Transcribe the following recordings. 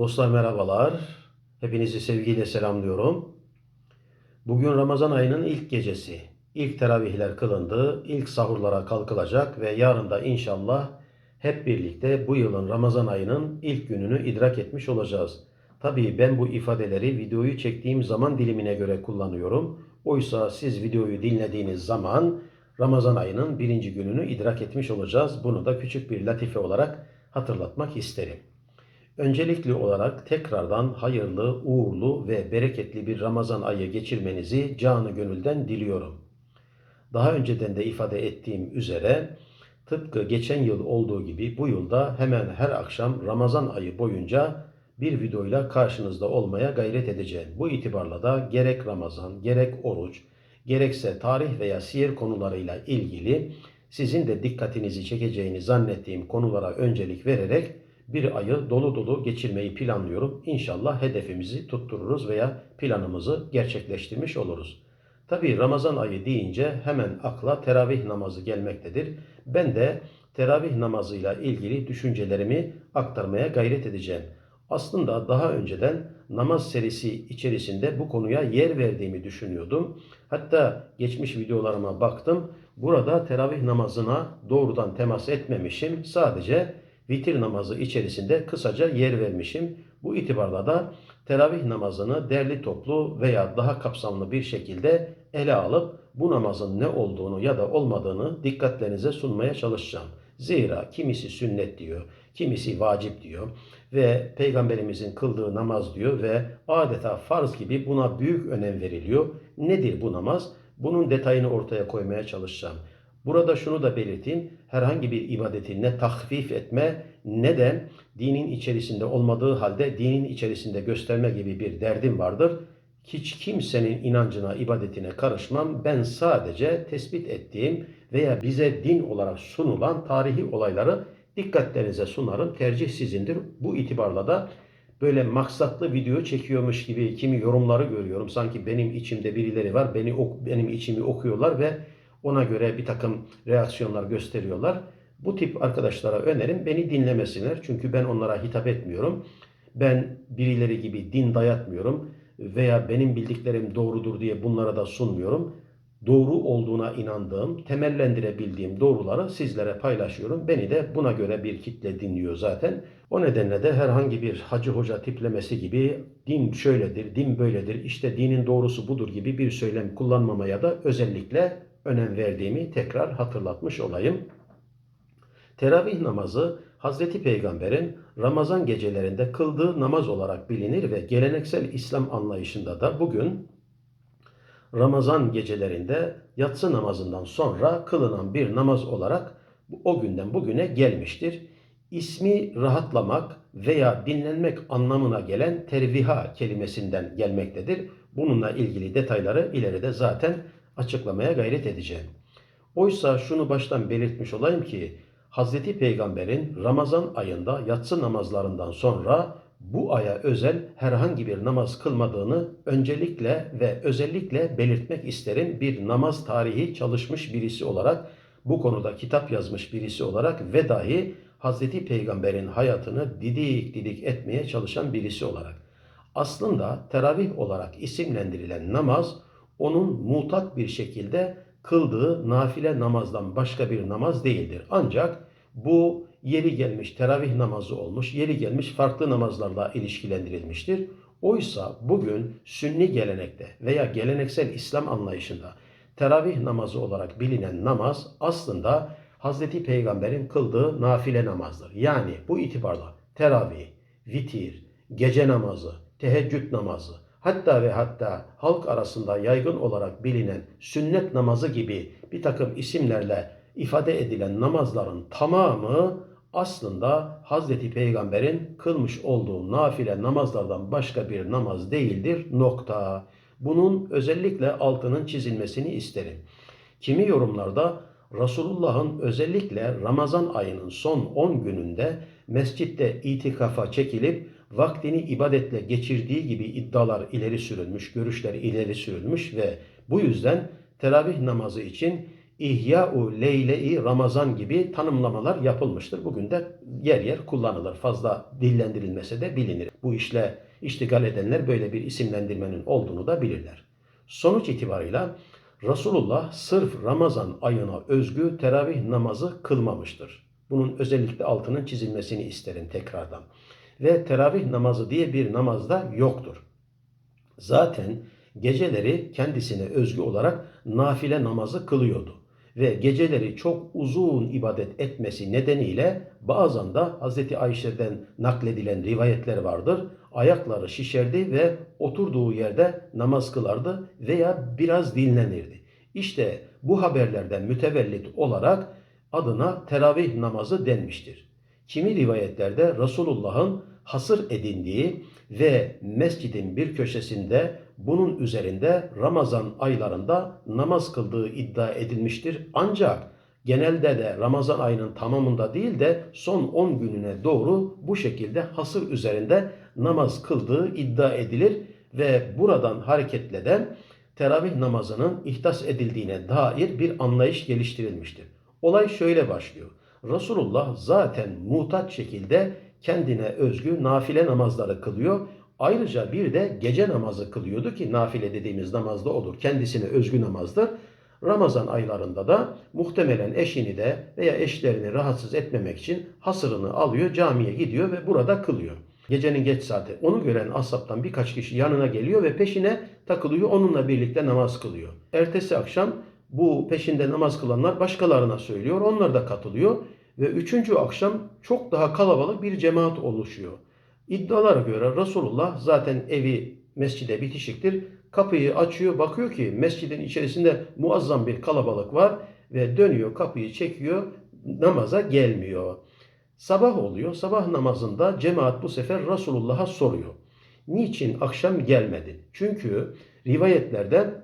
Dostlar merhabalar. Hepinizi sevgiyle selamlıyorum. Bugün Ramazan ayının ilk gecesi. İlk teravihler kılındı, ilk sahurlara kalkılacak ve yarın da inşallah hep birlikte bu yılın Ramazan ayının ilk gününü idrak etmiş olacağız. Tabii ben bu ifadeleri videoyu çektiğim zaman dilimine göre kullanıyorum. Oysa siz videoyu dinlediğiniz zaman Ramazan ayının birinci gününü idrak etmiş olacağız. Bunu da küçük bir latife olarak hatırlatmak isterim. Öncelikli olarak tekrardan hayırlı, uğurlu ve bereketli bir Ramazan ayı geçirmenizi canı gönülden diliyorum. Daha önceden de ifade ettiğim üzere tıpkı geçen yıl olduğu gibi bu yılda hemen her akşam Ramazan ayı boyunca bir videoyla karşınızda olmaya gayret edeceğim. Bu itibarla da gerek Ramazan, gerek oruç, gerekse tarih veya siyer konularıyla ilgili sizin de dikkatinizi çekeceğini zannettiğim konulara öncelik vererek bir ayı dolu dolu geçirmeyi planlıyorum. İnşallah hedefimizi tuttururuz veya planımızı gerçekleştirmiş oluruz. Tabi Ramazan ayı deyince hemen akla teravih namazı gelmektedir. Ben de teravih namazıyla ilgili düşüncelerimi aktarmaya gayret edeceğim. Aslında daha önceden namaz serisi içerisinde bu konuya yer verdiğimi düşünüyordum. Hatta geçmiş videolarıma baktım. Burada teravih namazına doğrudan temas etmemişim. Sadece vitir namazı içerisinde kısaca yer vermişim. Bu itibarla da teravih namazını derli toplu veya daha kapsamlı bir şekilde ele alıp bu namazın ne olduğunu ya da olmadığını dikkatlerinize sunmaya çalışacağım. Zira kimisi sünnet diyor, kimisi vacip diyor ve peygamberimizin kıldığı namaz diyor ve adeta farz gibi buna büyük önem veriliyor. Nedir bu namaz? Bunun detayını ortaya koymaya çalışacağım. Burada şunu da belirteyim. Herhangi bir ibadeti ne tahfif etme ne de dinin içerisinde olmadığı halde dinin içerisinde gösterme gibi bir derdim vardır. Hiç kimsenin inancına, ibadetine karışmam. Ben sadece tespit ettiğim veya bize din olarak sunulan tarihi olayları dikkatlerinize sunarım. Tercih sizindir. Bu itibarla da böyle maksatlı video çekiyormuş gibi kimi yorumları görüyorum. Sanki benim içimde birileri var, beni benim içimi okuyorlar ve ona göre bir takım reaksiyonlar gösteriyorlar. Bu tip arkadaşlara önerim beni dinlemesinler. Çünkü ben onlara hitap etmiyorum. Ben birileri gibi din dayatmıyorum veya benim bildiklerim doğrudur diye bunlara da sunmuyorum. Doğru olduğuna inandığım, temellendirebildiğim doğruları sizlere paylaşıyorum. Beni de buna göre bir kitle dinliyor zaten. O nedenle de herhangi bir hacı hoca tiplemesi gibi din şöyledir, din böyledir, işte dinin doğrusu budur gibi bir söylem kullanmamaya da özellikle önem verdiğimi tekrar hatırlatmış olayım. Teravih namazı Hazreti Peygamber'in Ramazan gecelerinde kıldığı namaz olarak bilinir ve geleneksel İslam anlayışında da bugün Ramazan gecelerinde yatsı namazından sonra kılınan bir namaz olarak o günden bugüne gelmiştir. İsmi rahatlamak veya dinlenmek anlamına gelen terviha kelimesinden gelmektedir. Bununla ilgili detayları ileride zaten açıklamaya gayret edeceğim. Oysa şunu baştan belirtmiş olayım ki Hazreti Peygamber'in Ramazan ayında yatsı namazlarından sonra bu aya özel herhangi bir namaz kılmadığını öncelikle ve özellikle belirtmek isterim. Bir namaz tarihi çalışmış birisi olarak, bu konuda kitap yazmış birisi olarak ve dahi Hazreti Peygamber'in hayatını didik didik etmeye çalışan birisi olarak. Aslında teravih olarak isimlendirilen namaz onun mutat bir şekilde kıldığı nafile namazdan başka bir namaz değildir. Ancak bu yeri gelmiş teravih namazı olmuş, yeri gelmiş farklı namazlarla ilişkilendirilmiştir. Oysa bugün sünni gelenekte veya geleneksel İslam anlayışında teravih namazı olarak bilinen namaz aslında Hazreti Peygamber'in kıldığı nafile namazdır. Yani bu itibarla teravih, vitir, gece namazı, teheccüd namazı, hatta ve hatta halk arasında yaygın olarak bilinen sünnet namazı gibi bir takım isimlerle ifade edilen namazların tamamı aslında Hazreti Peygamber'in kılmış olduğu nafile namazlardan başka bir namaz değildir. Nokta. Bunun özellikle altının çizilmesini isterim. Kimi yorumlarda Resulullah'ın özellikle Ramazan ayının son 10 gününde mescitte itikafa çekilip vaktini ibadetle geçirdiği gibi iddialar ileri sürülmüş, görüşler ileri sürülmüş ve bu yüzden teravih namazı için İhya-u Leyle-i Ramazan gibi tanımlamalar yapılmıştır. Bugün de yer yer kullanılır. Fazla dillendirilmese de bilinir. Bu işle iştigal edenler böyle bir isimlendirmenin olduğunu da bilirler. Sonuç itibarıyla Resulullah sırf Ramazan ayına özgü teravih namazı kılmamıştır. Bunun özellikle altının çizilmesini isterim tekrardan. Ve teravih namazı diye bir namaz da yoktur. Zaten geceleri kendisine özgü olarak nafile namazı kılıyordu. Ve geceleri çok uzun ibadet etmesi nedeniyle bazen de Hz. Ayşe'den nakledilen rivayetler vardır. Ayakları şişerdi ve oturduğu yerde namaz kılardı veya biraz dinlenirdi. İşte bu haberlerden mütevellit olarak adına teravih namazı denmiştir. Kimi rivayetlerde Resulullah'ın hasır edindiği ve mescidin bir köşesinde bunun üzerinde Ramazan aylarında namaz kıldığı iddia edilmiştir. Ancak genelde de Ramazan ayının tamamında değil de son 10 gününe doğru bu şekilde hasır üzerinde namaz kıldığı iddia edilir ve buradan hareketle de teravih namazının ihtas edildiğine dair bir anlayış geliştirilmiştir. Olay şöyle başlıyor. Resulullah zaten mutat şekilde kendine özgü nafile namazları kılıyor. Ayrıca bir de gece namazı kılıyordu ki nafile dediğimiz namazda olur. Kendisine özgü namazdır. Ramazan aylarında da muhtemelen eşini de veya eşlerini rahatsız etmemek için hasırını alıyor, camiye gidiyor ve burada kılıyor. Gecenin geç saati. Onu gören asaptan birkaç kişi yanına geliyor ve peşine takılıyor. Onunla birlikte namaz kılıyor. Ertesi akşam bu peşinde namaz kılanlar başkalarına söylüyor. Onlar da katılıyor. Ve üçüncü akşam çok daha kalabalık bir cemaat oluşuyor. İddialara göre Resulullah zaten evi mescide bitişiktir. Kapıyı açıyor bakıyor ki mescidin içerisinde muazzam bir kalabalık var ve dönüyor kapıyı çekiyor namaza gelmiyor. Sabah oluyor. Sabah namazında cemaat bu sefer Resulullah'a soruyor. Niçin akşam gelmedin? Çünkü rivayetlerde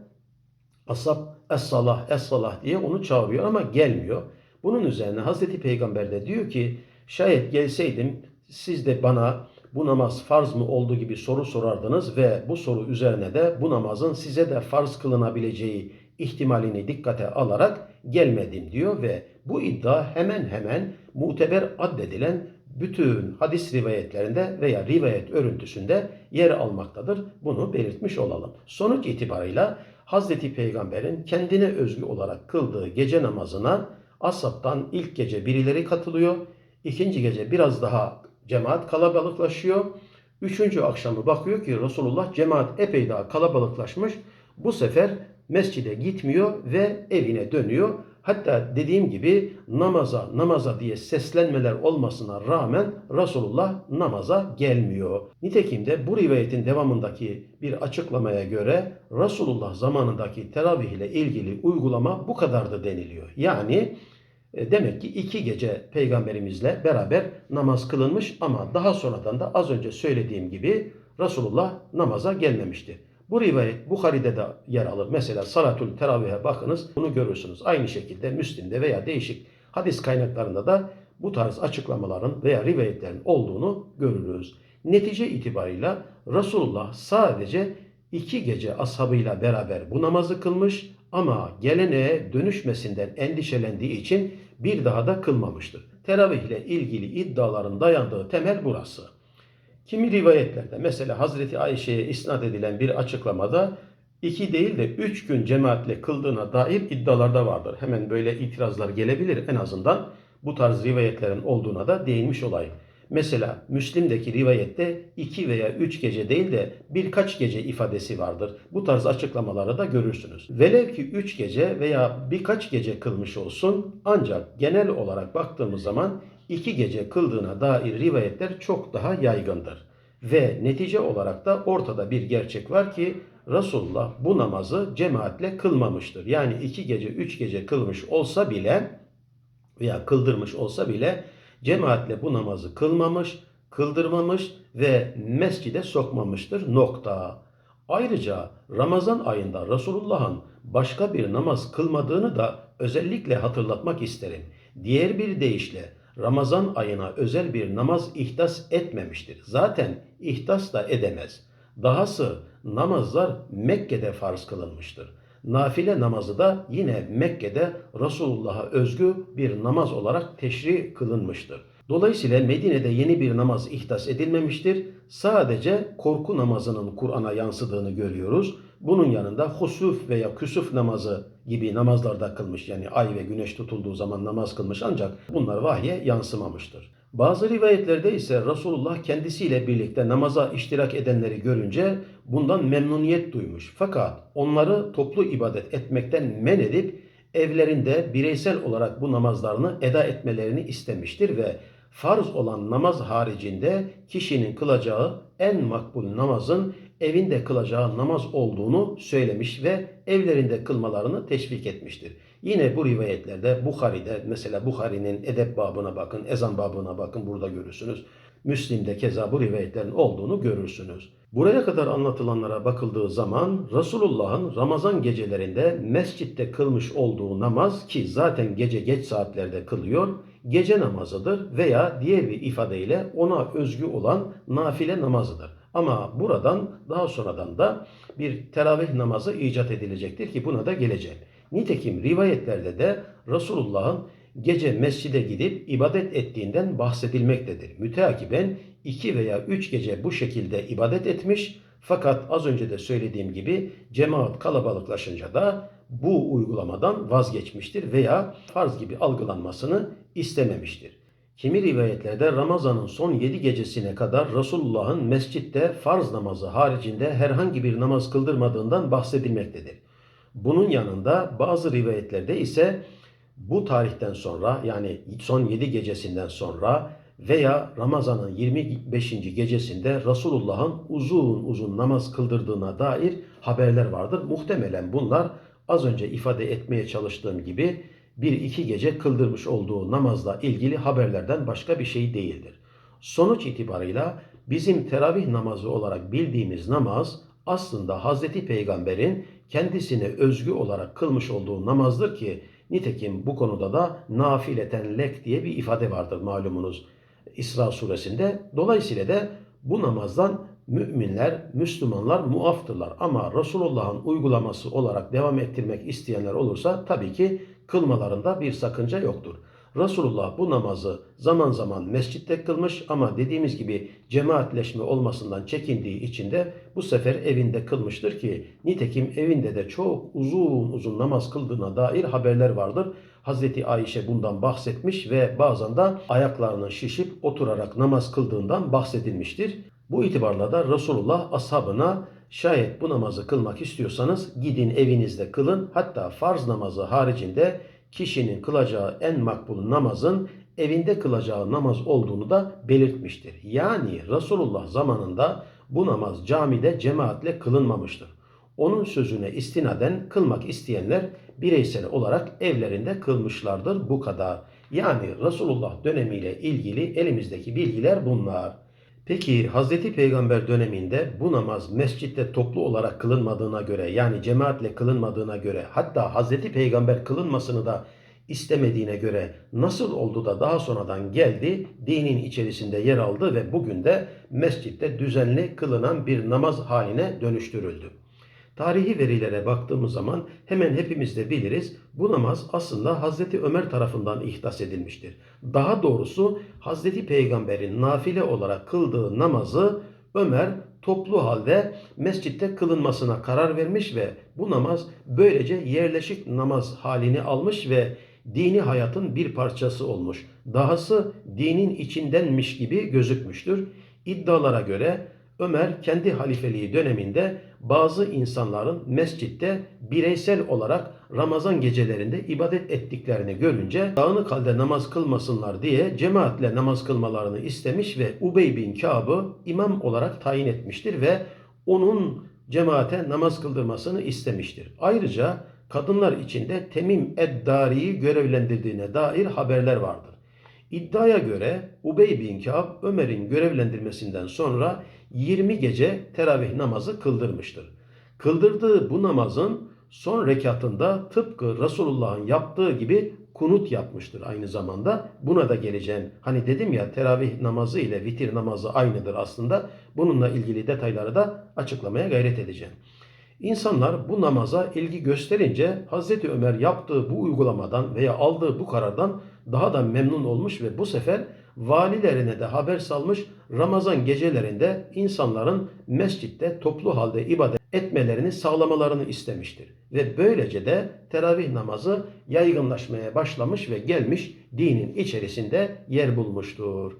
asap es-salah es-salah diye onu çağırıyor ama gelmiyor. Bunun üzerine Hazreti Peygamber de diyor ki şayet gelseydim siz de bana bu namaz farz mı olduğu gibi soru sorardınız ve bu soru üzerine de bu namazın size de farz kılınabileceği ihtimalini dikkate alarak gelmedim diyor ve bu iddia hemen hemen muteber addedilen bütün hadis rivayetlerinde veya rivayet örüntüsünde yer almaktadır. Bunu belirtmiş olalım. Sonuç itibarıyla Hazreti Peygamber'in kendine özgü olarak kıldığı gece namazına Asap'tan ilk gece birileri katılıyor. ikinci gece biraz daha cemaat kalabalıklaşıyor. Üçüncü akşamı bakıyor ki Resulullah cemaat epey daha kalabalıklaşmış. Bu sefer mescide gitmiyor ve evine dönüyor. Hatta dediğim gibi namaza namaza diye seslenmeler olmasına rağmen Resulullah namaza gelmiyor. Nitekim de bu rivayetin devamındaki bir açıklamaya göre Resulullah zamanındaki teravih ile ilgili uygulama bu kadardı deniliyor. Yani e, demek ki iki gece peygamberimizle beraber namaz kılınmış ama daha sonradan da az önce söylediğim gibi Resulullah namaza gelmemişti. Bu rivayet Bukhari'de de yer alır. Mesela Salatül Teravih'e bakınız bunu görürsünüz. Aynı şekilde Müslim'de veya değişik hadis kaynaklarında da bu tarz açıklamaların veya rivayetlerin olduğunu görürüz. Netice itibarıyla Resulullah sadece iki gece ashabıyla beraber bu namazı kılmış ama geleneğe dönüşmesinden endişelendiği için bir daha da kılmamıştır. Teravih ile ilgili iddiaların dayandığı temel burası. Kimi rivayetlerde mesela Hazreti Ayşe'ye isnat edilen bir açıklamada iki değil de üç gün cemaatle kıldığına dair iddialarda vardır. Hemen böyle itirazlar gelebilir en azından bu tarz rivayetlerin olduğuna da değinmiş olayım. Mesela Müslim'deki rivayette iki veya üç gece değil de birkaç gece ifadesi vardır. Bu tarz açıklamaları da görürsünüz. Velev ki üç gece veya birkaç gece kılmış olsun ancak genel olarak baktığımız zaman iki gece kıldığına dair rivayetler çok daha yaygındır. Ve netice olarak da ortada bir gerçek var ki Resulullah bu namazı cemaatle kılmamıştır. Yani iki gece, üç gece kılmış olsa bile veya kıldırmış olsa bile cemaatle bu namazı kılmamış, kıldırmamış ve mescide sokmamıştır. Nokta. Ayrıca Ramazan ayında Resulullah'ın başka bir namaz kılmadığını da özellikle hatırlatmak isterim. Diğer bir deyişle Ramazan ayına özel bir namaz ihtas etmemiştir. Zaten ihtas da edemez. Dahası namazlar Mekke'de farz kılınmıştır. Nafile namazı da yine Mekke'de Resulullah'a özgü bir namaz olarak teşri kılınmıştır. Dolayısıyla Medine'de yeni bir namaz ihdas edilmemiştir. Sadece korku namazının Kur'an'a yansıdığını görüyoruz. Bunun yanında husuf veya küsuf namazı gibi namazlarda kılmış. Yani ay ve güneş tutulduğu zaman namaz kılmış ancak bunlar vahye yansımamıştır. Bazı rivayetlerde ise Resulullah kendisiyle birlikte namaza iştirak edenleri görünce bundan memnuniyet duymuş. Fakat onları toplu ibadet etmekten men edip evlerinde bireysel olarak bu namazlarını eda etmelerini istemiştir ve farz olan namaz haricinde kişinin kılacağı en makbul namazın evinde kılacağı namaz olduğunu söylemiş ve evlerinde kılmalarını teşvik etmiştir. Yine bu rivayetlerde Bukhari'de mesela Bukhari'nin edep babına bakın, ezan babına bakın burada görürsünüz. Müslim'de keza bu rivayetlerin olduğunu görürsünüz. Buraya kadar anlatılanlara bakıldığı zaman Resulullah'ın Ramazan gecelerinde mescitte kılmış olduğu namaz ki zaten gece geç saatlerde kılıyor, gece namazıdır veya diğer bir ifadeyle ona özgü olan nafile namazıdır. Ama buradan daha sonradan da bir teravih namazı icat edilecektir ki buna da geleceğim. Nitekim rivayetlerde de Resulullah'ın gece mescide gidip ibadet ettiğinden bahsedilmektedir. Müteakiben iki veya üç gece bu şekilde ibadet etmiş fakat az önce de söylediğim gibi cemaat kalabalıklaşınca da bu uygulamadan vazgeçmiştir veya farz gibi algılanmasını istememiştir. Kimi rivayetlerde Ramazan'ın son 7 gecesine kadar Resulullah'ın mescitte farz namazı haricinde herhangi bir namaz kıldırmadığından bahsedilmektedir. Bunun yanında bazı rivayetlerde ise bu tarihten sonra yani son 7 gecesinden sonra veya Ramazan'ın 25. gecesinde Resulullah'ın uzun uzun namaz kıldırdığına dair haberler vardır. Muhtemelen bunlar az önce ifade etmeye çalıştığım gibi bir iki gece kıldırmış olduğu namazla ilgili haberlerden başka bir şey değildir. Sonuç itibarıyla bizim teravih namazı olarak bildiğimiz namaz aslında Hazreti Peygamber'in kendisine özgü olarak kılmış olduğu namazdır ki nitekim bu konuda da nafileten lek diye bir ifade vardır malumunuz İsra suresinde. Dolayısıyla da bu namazdan müminler, Müslümanlar muaftırlar. Ama Resulullah'ın uygulaması olarak devam ettirmek isteyenler olursa tabii ki kılmalarında bir sakınca yoktur. Resulullah bu namazı zaman zaman mescitte kılmış ama dediğimiz gibi cemaatleşme olmasından çekindiği için de bu sefer evinde kılmıştır ki nitekim evinde de çok uzun uzun namaz kıldığına dair haberler vardır. Hazreti Ayşe bundan bahsetmiş ve bazen de ayaklarının şişip oturarak namaz kıldığından bahsedilmiştir. Bu itibarla da Resulullah ashabına şayet bu namazı kılmak istiyorsanız gidin evinizde kılın. Hatta farz namazı haricinde kişinin kılacağı en makbul namazın evinde kılacağı namaz olduğunu da belirtmiştir. Yani Resulullah zamanında bu namaz camide cemaatle kılınmamıştır. Onun sözüne istinaden kılmak isteyenler bireysel olarak evlerinde kılmışlardır bu kadar. Yani Resulullah dönemiyle ilgili elimizdeki bilgiler bunlar. Peki Hazreti Peygamber döneminde bu namaz mescitte toplu olarak kılınmadığına göre yani cemaatle kılınmadığına göre hatta Hazreti Peygamber kılınmasını da istemediğine göre nasıl oldu da daha sonradan geldi, dinin içerisinde yer aldı ve bugün de mescitte düzenli kılınan bir namaz haline dönüştürüldü. Tarihi verilere baktığımız zaman hemen hepimiz de biliriz bu namaz aslında Hazreti Ömer tarafından ihdas edilmiştir. Daha doğrusu Hazreti Peygamber'in nafile olarak kıldığı namazı Ömer toplu halde mescitte kılınmasına karar vermiş ve bu namaz böylece yerleşik namaz halini almış ve dini hayatın bir parçası olmuş. Dahası dinin içindenmiş gibi gözükmüştür. İddialara göre Ömer kendi halifeliği döneminde bazı insanların mescitte bireysel olarak Ramazan gecelerinde ibadet ettiklerini görünce dağınık halde namaz kılmasınlar diye cemaatle namaz kılmalarını istemiş ve Ubey bin Kâb'ı imam olarak tayin etmiştir ve onun cemaate namaz kıldırmasını istemiştir. Ayrıca kadınlar içinde Temim Eddari'yi görevlendirdiğine dair haberler vardır. İddiaya göre Ubey bin Kâb Ömer'in görevlendirmesinden sonra 20 gece teravih namazı kıldırmıştır. Kıldırdığı bu namazın son rekatında tıpkı Resulullah'ın yaptığı gibi kunut yapmıştır aynı zamanda. Buna da geleceğim. Hani dedim ya teravih namazı ile vitir namazı aynıdır aslında. Bununla ilgili detayları da açıklamaya gayret edeceğim. İnsanlar bu namaza ilgi gösterince Hazreti Ömer yaptığı bu uygulamadan veya aldığı bu karardan daha da memnun olmuş ve bu sefer valilerine de haber salmış Ramazan gecelerinde insanların mescitte toplu halde ibadet etmelerini sağlamalarını istemiştir. Ve böylece de teravih namazı yaygınlaşmaya başlamış ve gelmiş dinin içerisinde yer bulmuştur.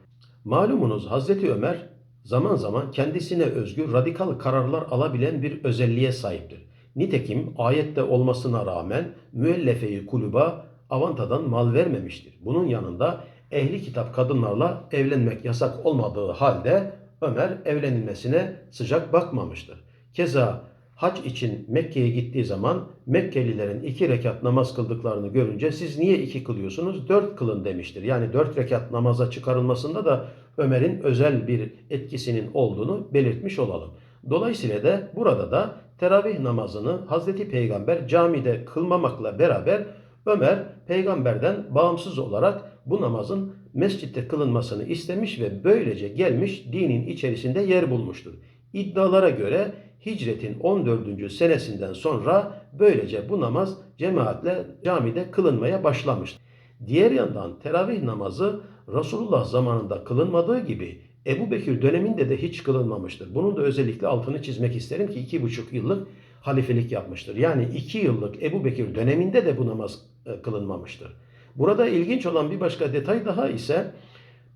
Malumunuz Hazreti Ömer zaman zaman kendisine özgü radikal kararlar alabilen bir özelliğe sahiptir. Nitekim ayette olmasına rağmen müellefeyi kuluba avantadan mal vermemiştir. Bunun yanında ehli kitap kadınlarla evlenmek yasak olmadığı halde Ömer evlenilmesine sıcak bakmamıştır. Keza hac için Mekke'ye gittiği zaman Mekkelilerin iki rekat namaz kıldıklarını görünce siz niye iki kılıyorsunuz? Dört kılın demiştir. Yani dört rekat namaza çıkarılmasında da Ömer'in özel bir etkisinin olduğunu belirtmiş olalım. Dolayısıyla da burada da teravih namazını Hazreti Peygamber camide kılmamakla beraber Ömer peygamberden bağımsız olarak bu namazın mescitte kılınmasını istemiş ve böylece gelmiş dinin içerisinde yer bulmuştur. İddialara göre hicretin 14. senesinden sonra böylece bu namaz cemaatle camide kılınmaya başlamıştır. Diğer yandan teravih namazı Resulullah zamanında kılınmadığı gibi Ebu Bekir döneminde de hiç kılınmamıştır. Bunun da özellikle altını çizmek isterim ki iki buçuk yıllık halifelik yapmıştır. Yani iki yıllık Ebu Bekir döneminde de bu namaz e, kılınmamıştır. Burada ilginç olan bir başka detay daha ise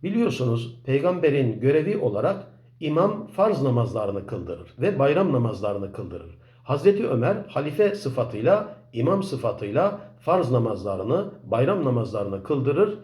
biliyorsunuz peygamberin görevi olarak imam farz namazlarını kıldırır ve bayram namazlarını kıldırır. Hazreti Ömer halife sıfatıyla, imam sıfatıyla farz namazlarını, bayram namazlarını kıldırır.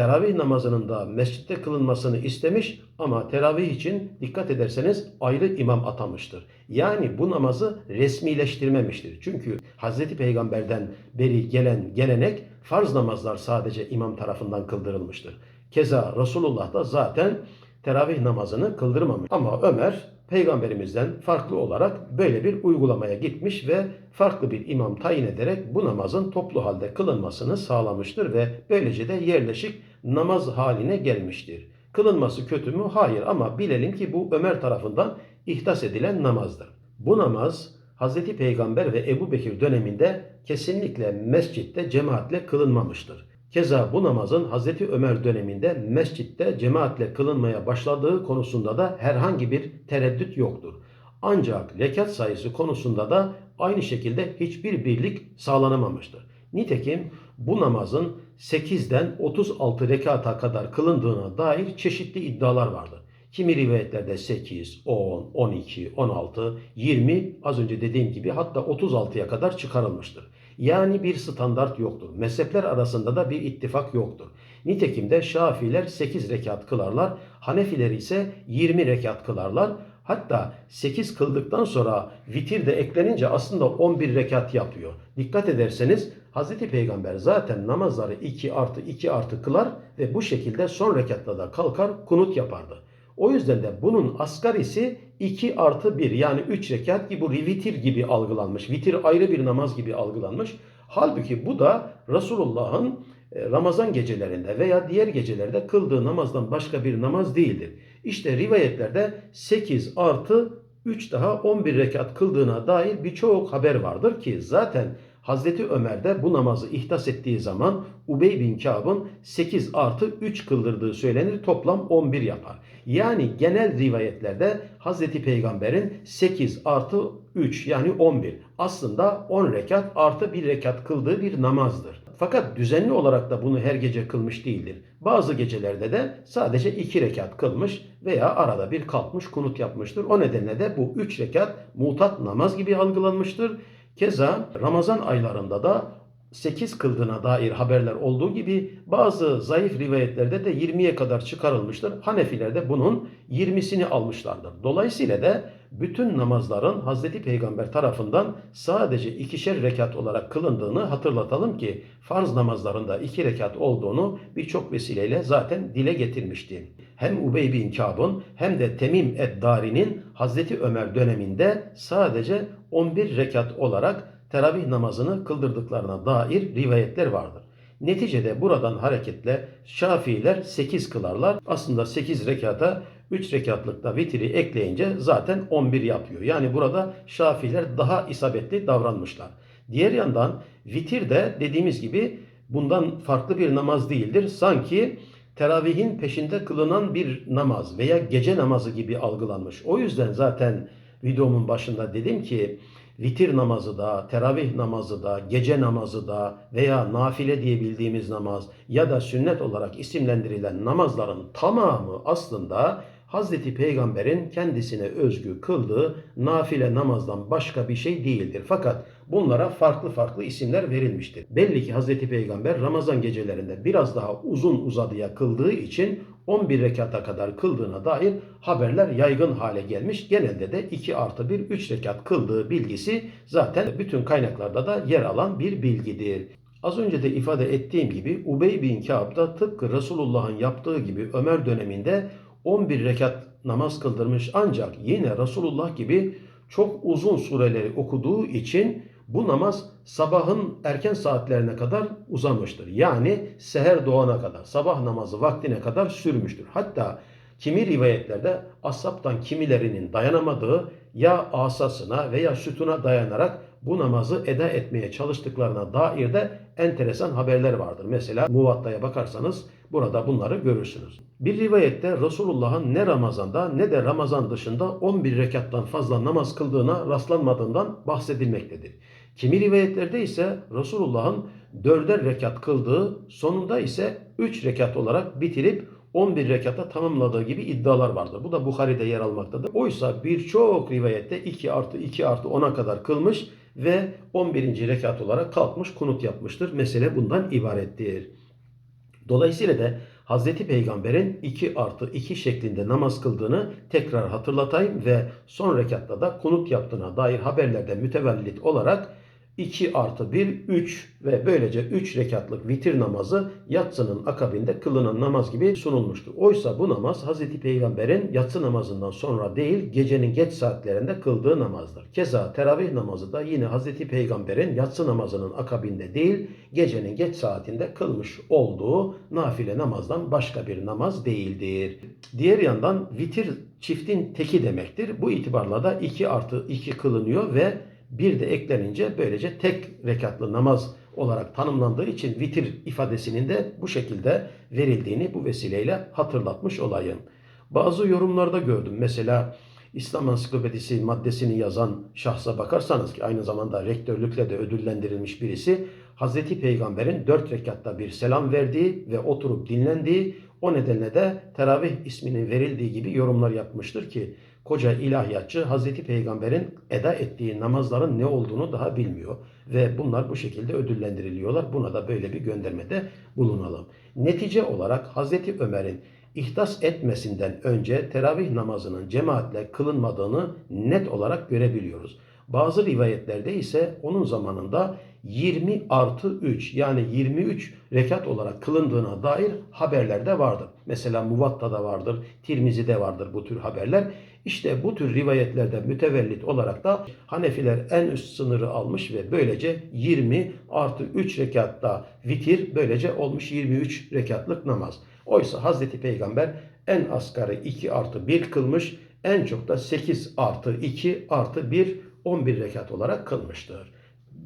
Teravih namazının da mescitte kılınmasını istemiş ama teravih için dikkat ederseniz ayrı imam atamıştır. Yani bu namazı resmileştirmemiştir. Çünkü Hazreti Peygamber'den beri gelen gelenek farz namazlar sadece imam tarafından kıldırılmıştır. Keza Resulullah da zaten teravih namazını kıldırmamış. Ama Ömer peygamberimizden farklı olarak böyle bir uygulamaya gitmiş ve farklı bir imam tayin ederek bu namazın toplu halde kılınmasını sağlamıştır ve böylece de yerleşik namaz haline gelmiştir. Kılınması kötü mü? Hayır ama bilelim ki bu Ömer tarafından ihdas edilen namazdır. Bu namaz Hz. Peygamber ve Ebu Bekir döneminde kesinlikle mescitte cemaatle kılınmamıştır. Keza bu namazın Hazreti Ömer döneminde mescitte cemaatle kılınmaya başladığı konusunda da herhangi bir tereddüt yoktur. Ancak rekat sayısı konusunda da aynı şekilde hiçbir birlik sağlanamamıştır. Nitekim bu namazın 8'den 36 rekata kadar kılındığına dair çeşitli iddialar vardır. Kimi rivayetlerde 8, 10, 12, 16, 20 az önce dediğim gibi hatta 36'ya kadar çıkarılmıştır. Yani bir standart yoktur. Mezhepler arasında da bir ittifak yoktur. Nitekim de Şafiler 8 rekat kılarlar, Hanefiler ise 20 rekat kılarlar. Hatta 8 kıldıktan sonra vitir de eklenince aslında 11 rekat yapıyor. Dikkat ederseniz Hz. Peygamber zaten namazları 2 artı 2 artı kılar ve bu şekilde son rekatta da kalkar kunut yapardı. O yüzden de bunun asgarisi 2 artı 1 yani 3 rekat gibi bu vitir gibi algılanmış. Vitir ayrı bir namaz gibi algılanmış. Halbuki bu da Resulullah'ın e, Ramazan gecelerinde veya diğer gecelerde kıldığı namazdan başka bir namaz değildir. İşte rivayetlerde 8 artı 3 daha 11 rekat kıldığına dair birçok haber vardır ki zaten Hazreti Ömer de bu namazı ihdas ettiği zaman Ubey bin Kâb'ın 8 artı 3 kıldırdığı söylenir. Toplam 11 yapar. Yani genel rivayetlerde Hazreti Peygamber'in 8 artı 3 yani 11 aslında 10 rekat artı 1 rekat kıldığı bir namazdır. Fakat düzenli olarak da bunu her gece kılmış değildir. Bazı gecelerde de sadece 2 rekat kılmış veya arada bir kalkmış kunut yapmıştır. O nedenle de bu 3 rekat mutat namaz gibi algılanmıştır. Keza Ramazan aylarında da 8 kıldığına dair haberler olduğu gibi bazı zayıf rivayetlerde de 20'ye kadar çıkarılmıştır. Hanefiler de bunun 20'sini almışlardır. Dolayısıyla da bütün namazların Hazreti Peygamber tarafından sadece ikişer rekat olarak kılındığını hatırlatalım ki farz namazlarında iki rekat olduğunu birçok vesileyle zaten dile getirmişti. Hem Ubey bin Kâb'ın hem de Temim Eddari'nin Hazreti Ömer döneminde sadece 11 rekat olarak teravih namazını kıldırdıklarına dair rivayetler vardır. Neticede buradan hareketle Şafiiler 8 kılarlar. Aslında 8 rekata 3 rekatlıkta vitiri ekleyince zaten 11 yapıyor. Yani burada Şafiler daha isabetli davranmışlar. Diğer yandan vitir de dediğimiz gibi bundan farklı bir namaz değildir. Sanki teravihin peşinde kılınan bir namaz veya gece namazı gibi algılanmış. O yüzden zaten videomun başında dedim ki vitir namazı da, teravih namazı da, gece namazı da veya nafile diye bildiğimiz namaz ya da sünnet olarak isimlendirilen namazların tamamı aslında Hazreti Peygamber'in kendisine özgü kıldığı nafile namazdan başka bir şey değildir. Fakat bunlara farklı farklı isimler verilmiştir. Belli ki Hazreti Peygamber Ramazan gecelerinde biraz daha uzun uzadıya kıldığı için 11 rekata kadar kıldığına dair haberler yaygın hale gelmiş. Genelde de 2 artı 1 3 rekat kıldığı bilgisi zaten bütün kaynaklarda da yer alan bir bilgidir. Az önce de ifade ettiğim gibi Ubey bin Ka'b da tıpkı Resulullah'ın yaptığı gibi Ömer döneminde 11 rekat namaz kıldırmış ancak yine Resulullah gibi çok uzun sureleri okuduğu için bu namaz sabahın erken saatlerine kadar uzamıştır. Yani seher doğana kadar, sabah namazı vaktine kadar sürmüştür. Hatta kimi rivayetlerde asaptan kimilerinin dayanamadığı ya asasına veya sütuna dayanarak bu namazı eda etmeye çalıştıklarına dair de enteresan haberler vardır. Mesela Muvatta'ya bakarsanız burada bunları görürsünüz. Bir rivayette Resulullah'ın ne Ramazan'da ne de Ramazan dışında 11 rekattan fazla namaz kıldığına rastlanmadığından bahsedilmektedir. Kimi rivayetlerde ise Resulullah'ın dörder rekat kıldığı sonunda ise 3 rekat olarak bitirip 11 rekata tamamladığı gibi iddialar vardır. Bu da Bukhari'de yer almaktadır. Oysa birçok rivayette 2 artı 2 artı 10'a kadar kılmış ve 11. rekat olarak kalkmış kunut yapmıştır. Mesele bundan ibarettir. Dolayısıyla da Hazreti Peygamber'in 2 artı 2 şeklinde namaz kıldığını tekrar hatırlatayım ve son rekatta da kunut yaptığına dair haberlerde mütevellit olarak 2 artı 1 3 ve böylece 3 rekatlık vitir namazı yatsının akabinde kılınan namaz gibi sunulmuştur. Oysa bu namaz Hazreti Peygamber'in yatsı namazından sonra değil gecenin geç saatlerinde kıldığı namazdır. Keza teravih namazı da yine Hazreti Peygamber'in yatsı namazının akabinde değil gecenin geç saatinde kılmış olduğu nafile namazdan başka bir namaz değildir. Diğer yandan vitir çiftin teki demektir. Bu itibarla da 2 artı 2 kılınıyor ve bir de eklenince böylece tek rekatlı namaz olarak tanımlandığı için vitir ifadesinin de bu şekilde verildiğini bu vesileyle hatırlatmış olayım. Bazı yorumlarda gördüm. Mesela İslam Ansiklopedisi maddesini yazan şahsa bakarsanız ki aynı zamanda rektörlükle de ödüllendirilmiş birisi Hazreti Peygamber'in dört rekatta bir selam verdiği ve oturup dinlendiği o nedenle de teravih isminin verildiği gibi yorumlar yapmıştır ki koca ilahiyatçı Hazreti Peygamber'in eda ettiği namazların ne olduğunu daha bilmiyor. Ve bunlar bu şekilde ödüllendiriliyorlar. Buna da böyle bir göndermede bulunalım. Netice olarak Hazreti Ömer'in ihtas etmesinden önce teravih namazının cemaatle kılınmadığını net olarak görebiliyoruz. Bazı rivayetlerde ise onun zamanında 20 artı 3 yani 23 rekat olarak kılındığına dair haberler de vardır. Mesela Muvatta'da vardır, Tirmizi'de vardır bu tür haberler. İşte bu tür rivayetlerde mütevellit olarak da Hanefiler en üst sınırı almış ve böylece 20 artı 3 rekatta vitir böylece olmuş 23 rekatlık namaz. Oysa Hazreti Peygamber en asgari 2 artı 1 kılmış, en çok da 8 artı 2 artı 1 11 rekat olarak kılmıştır.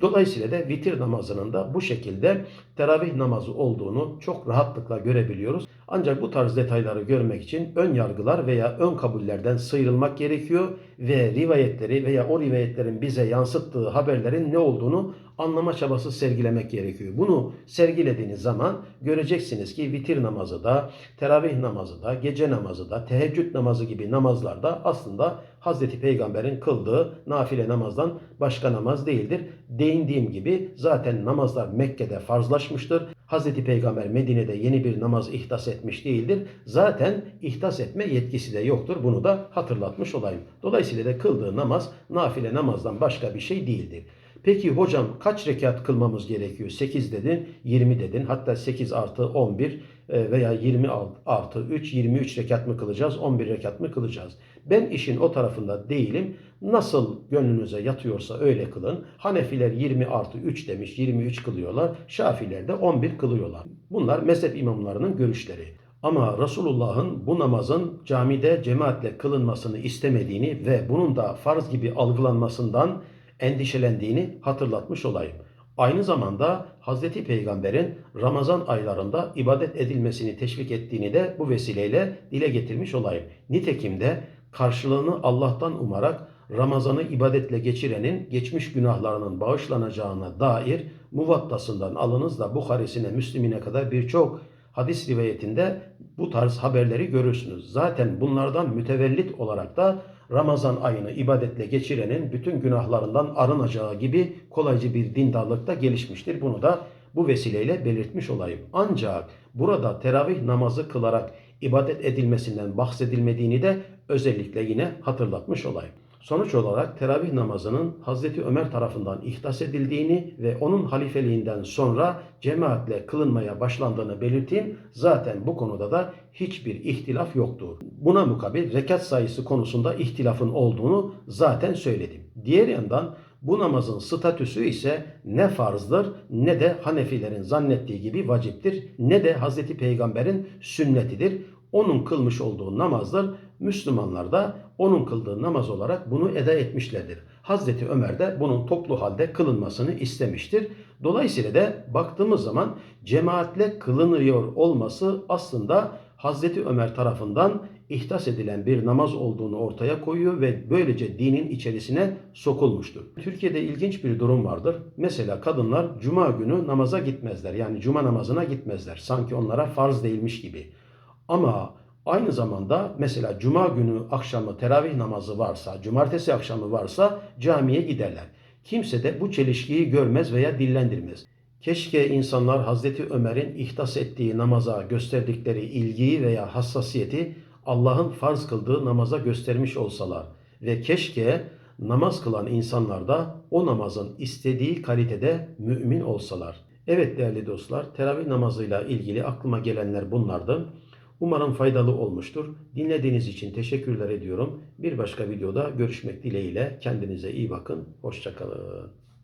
Dolayısıyla da vitir namazının da bu şekilde teravih namazı olduğunu çok rahatlıkla görebiliyoruz. Ancak bu tarz detayları görmek için ön yargılar veya ön kabullerden sıyrılmak gerekiyor ve rivayetleri veya o rivayetlerin bize yansıttığı haberlerin ne olduğunu anlama çabası sergilemek gerekiyor. Bunu sergilediğiniz zaman göreceksiniz ki vitir namazı da, teravih namazı da, gece namazı da, teheccüd namazı gibi namazlarda aslında Hazreti Peygamber'in kıldığı nafile namazdan başka namaz değildir. Değindiğim gibi zaten namazlar Mekke'de farzlaşmıştır. Hazreti Peygamber Medine'de yeni bir namaz ihdas etmiş değildir. Zaten ihdas etme yetkisi de yoktur. Bunu da hatırlatmış olayım. Dolayısıyla da kıldığı namaz nafile namazdan başka bir şey değildir. Peki hocam kaç rekat kılmamız gerekiyor? 8 dedin, 20 dedin. Hatta 8 artı 11 e, veya 20 artı 3, 23 rekat mı kılacağız, 11 rekat mı kılacağız? Ben işin o tarafında değilim. Nasıl gönlünüze yatıyorsa öyle kılın. Hanefiler 20 artı 3 demiş, 23 kılıyorlar. Şafiler de 11 kılıyorlar. Bunlar mezhep imamlarının görüşleri. Ama Resulullah'ın bu namazın camide cemaatle kılınmasını istemediğini ve bunun da farz gibi algılanmasından endişelendiğini hatırlatmış olayım. Aynı zamanda Hazreti Peygamber'in Ramazan aylarında ibadet edilmesini teşvik ettiğini de bu vesileyle dile getirmiş olayım. Nitekim de karşılığını Allah'tan umarak Ramazan'ı ibadetle geçirenin geçmiş günahlarının bağışlanacağına dair muvattasından alınız da Buharisine, Müslim'ine kadar birçok hadis rivayetinde bu tarz haberleri görürsünüz. Zaten bunlardan mütevellit olarak da Ramazan ayını ibadetle geçirenin bütün günahlarından arınacağı gibi kolaycı bir dindarlık da gelişmiştir. Bunu da bu vesileyle belirtmiş olayım. Ancak burada teravih namazı kılarak ibadet edilmesinden bahsedilmediğini de özellikle yine hatırlatmış olayım. Sonuç olarak teravih namazının Hazreti Ömer tarafından ihdas edildiğini ve onun halifeliğinden sonra cemaatle kılınmaya başlandığını belirteyim. Zaten bu konuda da hiçbir ihtilaf yoktur. Buna mukabil rekat sayısı konusunda ihtilafın olduğunu zaten söyledim. Diğer yandan bu namazın statüsü ise ne farzdır ne de Hanefilerin zannettiği gibi vaciptir ne de Hazreti Peygamber'in sünnetidir. Onun kılmış olduğu namazdır. Müslümanlar da onun kıldığı namaz olarak bunu eda etmişlerdir. Hazreti Ömer de bunun toplu halde kılınmasını istemiştir. Dolayısıyla da baktığımız zaman cemaatle kılınıyor olması aslında Hazreti Ömer tarafından ihdas edilen bir namaz olduğunu ortaya koyuyor ve böylece dinin içerisine sokulmuştur. Türkiye'de ilginç bir durum vardır. Mesela kadınlar cuma günü namaza gitmezler. Yani cuma namazına gitmezler. Sanki onlara farz değilmiş gibi. Ama aynı zamanda mesela cuma günü akşamı teravih namazı varsa, cumartesi akşamı varsa camiye giderler. Kimse de bu çelişkiyi görmez veya dillendirmez. Keşke insanlar Hazreti Ömer'in ihdas ettiği namaza gösterdikleri ilgiyi veya hassasiyeti Allah'ın farz kıldığı namaza göstermiş olsalar ve keşke namaz kılan insanlar da o namazın istediği kalitede mümin olsalar. Evet değerli dostlar, teravih namazıyla ilgili aklıma gelenler bunlardı. Umarım faydalı olmuştur. Dinlediğiniz için teşekkürler ediyorum. Bir başka videoda görüşmek dileğiyle. Kendinize iyi bakın. Hoşçakalın.